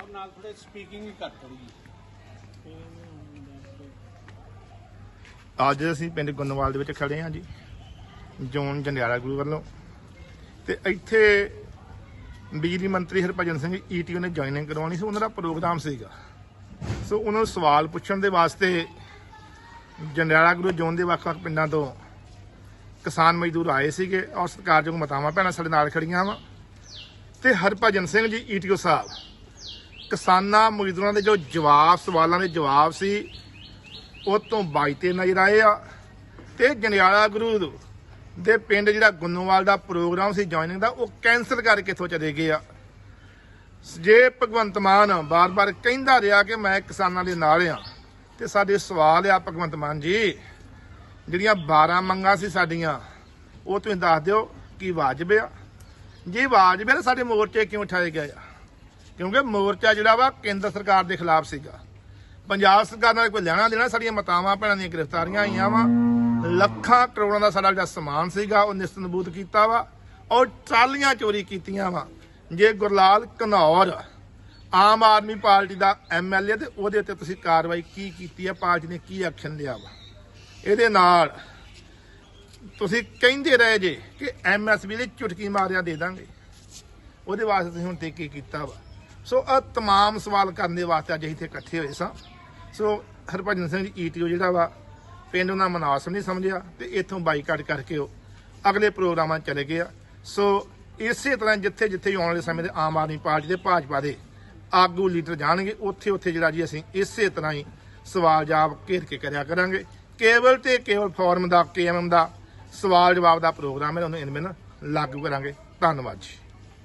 ਔਰ ਨਾਲ ਥੋੜੇ ਸਪੀਕਿੰਗ ਵੀ ਕਰ ਥੋੜੀ ਅੱਜ ਅਸੀਂ ਪਿੰਡ ਗੁੰਨਵਾਲ ਦੇ ਵਿੱਚ ਖੜੇ ਹਾਂ ਜੀ, ਜੋਨ ਜੰਡਿਆਲਾ ਗੁਰੂ ਵੱਲੋਂ। ਤੇ ਇੱਥੇ ਬਿਜਲੀ ਮੰਤਰੀ ਹਰਭਜਨ ਸਿੰਘ ਈਟੀਓ ਨੇ ਜੁਆਇਨਿੰਗ ਕਰਵਾਉਣੀ ਸੀ, ਉਹਨਾਂ ਦਾ ਪ੍ਰੋਗਰਾਮ ਸੀਗਾ। ਸੋ ਉਹਨਾਂ ਨੂੰ ਸਵਾਲ ਪੁੱਛਣ ਦੇ ਵਾਸਤੇ ਜੰਡਿਆਲਾ ਗੁਰੂ ਜੋਨ ਦੇ ਵੱਖ-ਵੱਖ ਪਿੰਡਾਂ ਤੋਂ ਕਿਸਾਨ ਮਜ਼ਦੂਰ ਆਏ ਸੀਗੇ ਔਰ ਸਰਕਾਰਯੋਗ ਮਤਾਵਾਂ ਭੈਣਾਂ ਸਾਡੇ ਨਾਲ ਖੜੀਆਂ ਵਾ। ਤੇ ਹਰਭਜਨ ਸਿੰਘ ਜੀ ਈਟੀਓ ਸਾਹਿਬ। ਕਿਸਾਨਾਂ ਮਜ਼ਦੂਰਾਂ ਦੇ ਜੋ ਜਵਾਬ, ਸਵਾਲਾਂ ਦੇ ਜਵਾਬ ਸੀ, ਉਹ ਤੋਂ ਬਾਈਤੇ ਨਜ਼ਰ ਆਏ ਆ। ਤੇ ਜੰਡਿਆਲਾ ਗੁਰੂ ਦੇ ਪਿੰਡ ਜਿਹੜਾ ਗੁੰਨੋਵਾਲ ਦਾ ਪ੍ਰੋਗਰਾਮ ਸੀ ਜੁਆਇਨਿੰਗ ਦਾ, ਉਹ ਕੈਨਸਲ ਕਰਕੇ ਇੱਥੋਂ ਚਲੇ ਗਏ ਆ। ਜੇ ਭਗਵੰਤ ਮਾਨ ਬਾਰ-ਬਾਰ ਕਹਿੰਦਾ ਰਿਹਾ ਕਿ ਮੈਂ ਕਿਸਾਨਾਂ ਦੇ ਨਾਲ ਆ, ਤੇ ਸਾਡੇ ਸਵਾਲ ਆ ਭਗਵੰਤ ਮਾਨ ਜੀ, ਜਿਹੜੀਆਂ 12 ਮੰਗਾਂ ਸੀ ਸਾਡੀਆਂ, ਉਹ ਤੁਸੀਂ ਦੱਸ ਦਿਓ, ਕੀ ਵਾਜਬ ਆ? ਜੇ, ਆਵਾਜ਼ ਹੈ ਸਾਡੇ ਮੋਰਚੇ ਕਿਉਂ ਉਠਾਏ ਗਏ ਆ? ਕਿਉਂਕਿ ਮੋਰਚਾ ਜਿਹੜਾ ਵਾ ਕੇਂਦਰ ਸਰਕਾਰ ਦੇ ਖਿਲਾਫ ਸੀਗਾ। ਪੰਜਾਬ ਸਰਕਾਰ ਨਾਲ ਕੋਈ ਲੈਣਾ ਦੇਣਾ, ਸਾਡੀਆਂ ਮਤਾਵਾਂ, ਭੈਣਾਂ ਦੀਆਂ ਗ੍ਰਿਫਤਾਰੀਆਂ ਆਈਆਂ ਵਾ। ਲੱਖਾਂ ਕਰੋੜਾਂ ਦਾ ਸਾਡਾ ਜਿਹੜਾ ਸਮਾਨ ਸੀਗਾ, ਉਹ ਨਿਸਤਨਬੂਤ ਕੀਤਾ ਵਾ ਔਰ ਟਰਾਲੀਆਂ ਚੋਰੀ ਕੀਤੀਆਂ ਵਾ। ਜੇ ਗੁਰਲਾਲ ਘਨੌਰ ਆਮ ਆਦਮੀ ਪਾਰਟੀ ਦਾ ਐਮਐਲਏ ਤੇ ਉਹਦੇ ਉੱਤੇ ਤੁਸੀਂ ਕਾਰਵਾਈ ਕੀ ਕੀਤੀ ਹੈ ਪਾਰਟੀ ਨੇ ਕੀ ਐਕਸ਼ਨ ਲਿਆ ਵਾ? ਇਹਦੇ ਨਾਲ ਤੁਸੀਂ ਕਹਿੰਦੇ ਰਹੇ ਜੇ ਕਿ ਐਮਐਸਪੀ ਦੀ ਚੁਟਕੀ ਮਾਰਿਆ ਦੇ ਦਾਂਗੇ ਉਹਦੇ ਵਾਸਤੇ ਤੁਸੀਂ ਹੁਣ ਤੇ ਕੀ ਕੀਤਾ ਵਾ ਸੋ ਆ तमाम ਸਵਾਲ ਕਰਨ ਦੇ ਵਾਸਤੇ ਅੱਜ ਅਸੀਂ ਇੱਥੇ ਇਕੱਠੇ ਹੋਏ ਸਾਂ ਸੋ ਹਰਭਜਨ ਸਿੰਘ ਜੀ ਈਟੀਓ ਜਿਹੜਾ ਵਾ ਪਿੰਡ ਉਹਨਾਂ ਮਨਾਸਬ ਨਹੀਂ ਸਮਝਿਆ ਤੇ ਇੱਥੋਂ ਬਾਈਕਾਟ ਕਰਕੇ ਉਹ ਅਗਲੇ ਪ੍ਰੋਗਰਾਮਾਂ 'ਚ ਚਲੇ ਗਏ ਆ ਸੋ ਇਸੇ ਤਰ੍ਹਾਂ ਜਿੱਥੇ ਜਿੱਥੇ ਆਉਣ ਵਾਲੇ ਸਮੇਂ ਦੇ ਆਮ ਆਦਮੀ ਪਾਰਟੀ ਦੇ ਭਾਜਪਾ ਦੇ ਆਗੂ ਲੀਡਰ ਜਾਣਗੇ ਉੱਥੇ ਉੱਥੇ ਜਿਹੜਾ ਜੀ ਅਸੀਂ ਇਸੇ ਤਰ੍ਹਾਂ ਹੀ ਸਵਾਲ ਜਵਾਬ ਘੇਰ ਕੇ ਕਰਿਆ ਕਰਾਂਗੇ ਕੇਵਲ ਤੇ ਕੇਵਲ ਫੋਰਮ ਦਾ ਕੇਐਮਐਮ ਦਾ ਸਵਾਲ ਜਵਾਬ ਦਾ ਪ੍ਰੋਗਰਾਮ ਹੈ ਉਹਨੂੰ ਇਨਮਨ ਲਾਗੂ ਕਰਾਂਗੇ। ਧੰਨਵਾਦ ਜੀ।